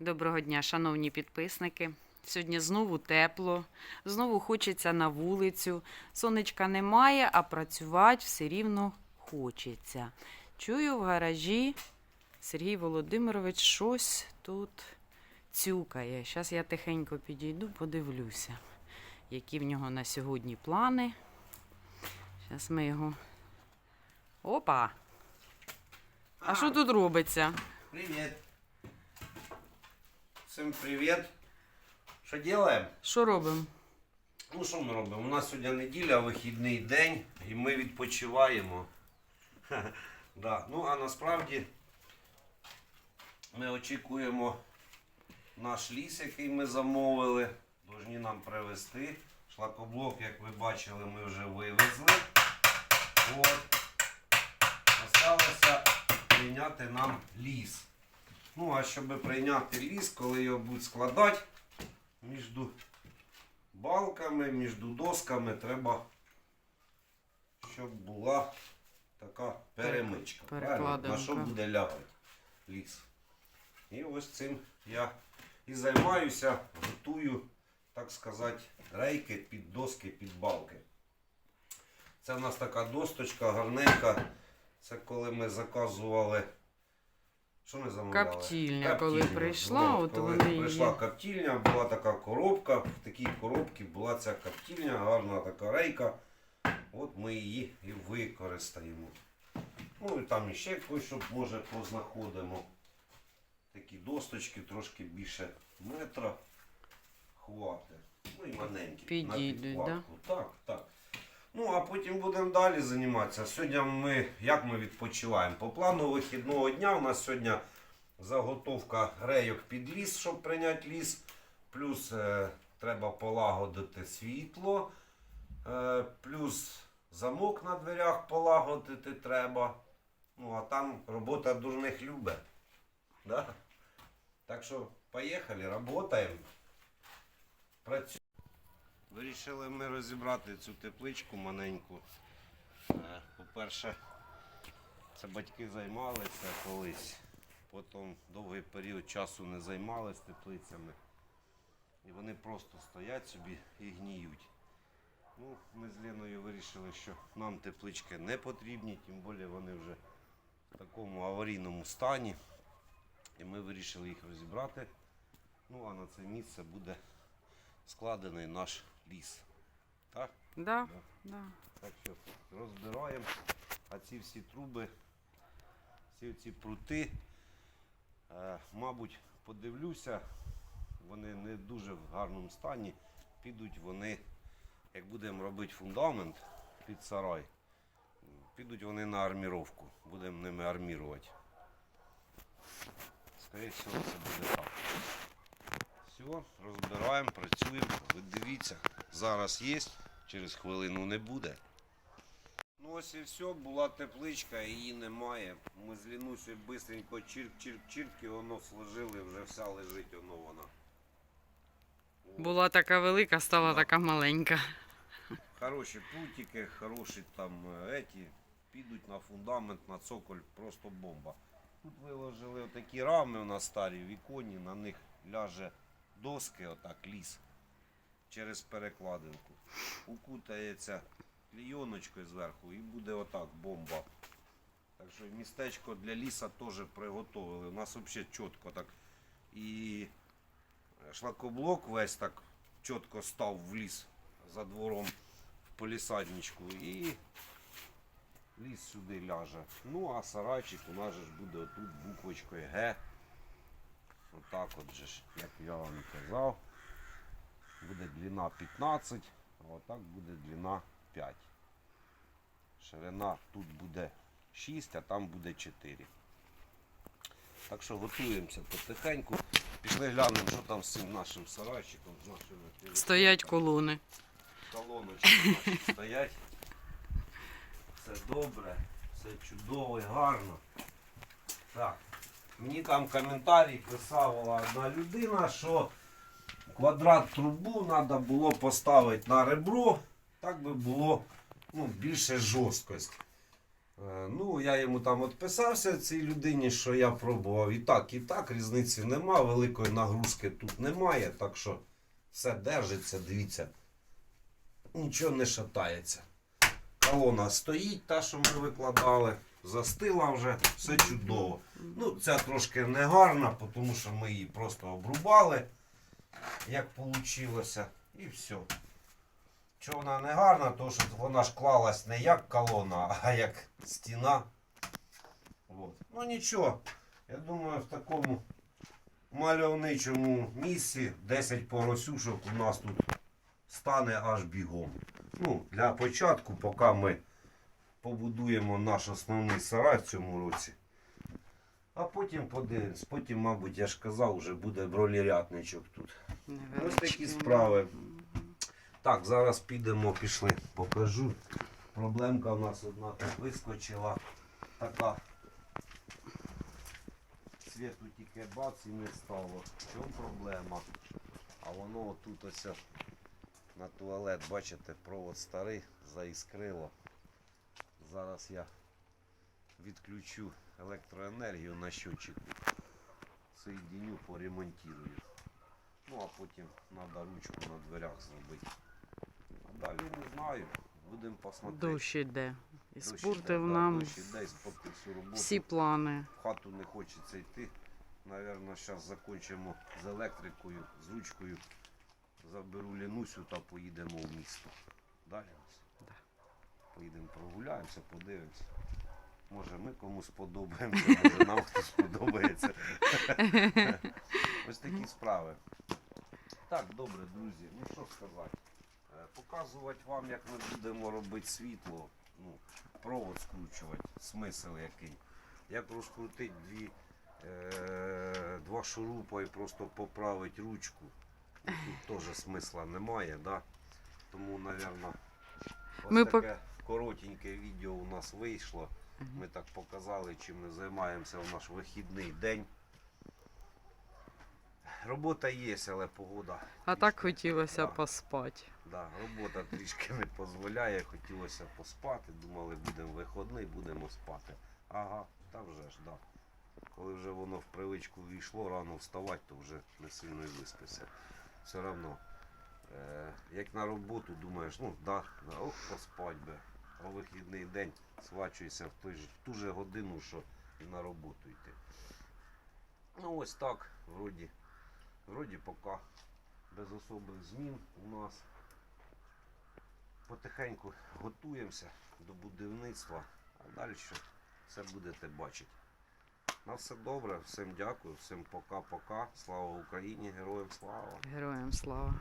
Доброго дня, шановні підписники. Сьогодні знову тепло, знову хочеться на вулицю. Сонечка немає, а працювати все рівно хочеться. Чую в гаражі Сергій Володимирович щось тут цюкає. Зараз я тихенько підійду, подивлюся, які в нього на сьогодні плани. Зараз ми його. Опа! А що тут робиться? Привет. Всім привіт. Що робимо? Що робимо? Ну що ми робимо? У нас сьогодні неділя, вихідний день, і ми відпочиваємо. да. Ну а насправді ми очікуємо наш ліс, який ми замовили. Должні нам привезти. Шлакоблок, як ви бачили, ми вже вивезли. От. Осталося прийняти нам ліс. Ну, а щоб прийняти ліс, коли його будуть складати, між балками, між досками треба, щоб була така перемичка. правильно? На що буде лягати ліс. І ось цим я і займаюся, готую, так сказати, рейки під доски, під балки. Це в нас така досточка гарненька. Це коли ми заказували. Що ми замовляли? Каптільня, коли прийшла, Ну, от коли вони її- прийшла каптільня, була така коробка. В такій коробці була ця каптільня, гарна така рейка. От ми її і використаємо. Ну і там іще кое-що може познаходимо. Такі досточки трошки більше метра. Хвати. Ну і маленькі. Підійдуть, на підкладку. Так, так. Ну, а потім будемо далі займатися. Сьогодні ми, як ми відпочиваємо? По плану вихідного дня у нас сьогодні заготовка рейок під ліс, щоб прийняти ліс. Плюс е, треба полагодити світло. Е, плюс замок на дверях полагодити треба. Ну, а там робота дурних любе. Да? Так що, поїхали, працюємо. Вирішили ми розібрати цю тепличку маленьку. Е, По-перше, це батьки займалися колись, потім довгий період часу не займалися теплицями. І вони просто стоять собі і гніють. Ну, ми з Леною вирішили, що нам теплички не потрібні, тим більше вони вже в такому аварійному стані. І ми вирішили їх розібрати. Ну а на це місце буде складений наш ліс. Так? Да, Да. да. Так що розбираємо. А ці всі труби, всі ці прути, е, мабуть, подивлюся, вони не дуже в гарному стані. Підуть вони, як будемо робити фундамент під сарай, підуть вони на арміровку. Будемо ними армірувати. Скоріше всього, це буде так. Все, розбираємо, працюємо. Ви дивіться, зараз є, через хвилину не буде. Ну ось і все, була тепличка, її немає. Ми з Лінусею бистренько чирк-чирк-чирк, і воно сложили, вже вся лежить воно вона. О, Була така велика, стала Да. така маленька. Хороші прутики, хороші там е, еті, підуть на фундамент, на цоколь, просто бомба. Тут виложили отакі рами у нас старі віконні, на них ляже доски, отак ліс через перекладинку. Укутається клійоночкою зверху і буде отак бомба. Так що містечко для ліса теж приготовили. У нас взагалі чітко так. І шлакоблок весь так чітко став в ліс за двором в полісадничку і ліс сюди ляже. Ну а сарайчик у нас же буде отут буквочкою Г. Отак от же ж, як я вам казав. Буде длина 15, а отак буде длина 5. Ширина тут буде 6, а там буде 4. Так що готуємося потихеньку. Пішли глянемо, що там з цим нашим сарайчиком, з нашими Стоять колони. колоночки наші стоять. Все добре, все чудово і гарно. Так. Мені там коментарі писала одна людина, що квадрат трубу треба було поставити на ребро, так би було ну, більше жорсткості. Е, Ну, я йому там відписався цій людині, що я пробував і так, і так, різниці нема, великої нагрузки тут немає, так що все держиться, дивіться, нічого не шатається. Колона стоїть, та, що ми викладали, застила вже, все чудово. Ну, ця трошки не гарна, тому що ми її просто обрубали, як вийшло, і все. Чого вона не гарна, то що вона ж клалась не як колона, а як стіна. От. Ну нічого. Я думаю, в такому мальовничому місці 10 поросюшок у нас тут стане аж бігом. Ну, для початку, поки ми побудуємо наш основний сарай в цьому році. А потім подивимось. Потім, мабуть, я ж казав, вже буде бролірятничок тут. Ось такі справи. Так, зараз підемо, пішли, покажу. Проблемка в нас одна тут вискочила. Така. Світу тільки бац і не стало. В чому проблема? А воно отут ось на туалет, бачите, провод старий, заіскрило. Зараз я відключу електроенергію на щотчику. Соєдиню, поремонтую. Ну а потім треба ручку на дверях зробити. А далі не знаю. Будемо посмотрети. Дощ іде. І спортив нам іде, і всю всі плани. В хату не хочеться йти. Наверно, зараз закінчимо з електрикою, з ручкою. Заберу Лінусю та поїдемо в місто. Далі. Поїдемо прогуляємося, подивимося. Може ми комусь сподобаємося, може нам хтось сподобається. Ось такі справи. Так, добре, друзі. Ну що сказати. Е, Показувати вам, як ми будемо робити світло, ну, провод скручувати, смисл який. Як розкрутити дві, е, два шурупа і просто поправити ручку. Тут теж смисла немає, да? тому, мабуть, ось Ми таке коротеньке відео у нас вийшло. Ми так показали, чим ми займаємося в наш вихідний день. Робота є, але погода. А так хотілося Да. поспати. Да, робота трішки не дозволяє, хотілося поспати. Думали, будемо виходний, будемо спати. Ага, та вже ж, да. Коли вже воно в привичку війшло, рано вставати, то вже не сильно і виспишся. Все одно. Е, як на роботу думаєш, ну да, да ох, поспать би. А вихідний день свачуєшся в, той же, в ту же годину, що і на роботу йти. Ну ось так, вроді, вроді поки без особих змін у нас. Потихеньку готуємося до будівництва, а далі все будете бачити. На все добре, всім дякую, всім пока-пока. Слава Україні, героям слава! Героям слава.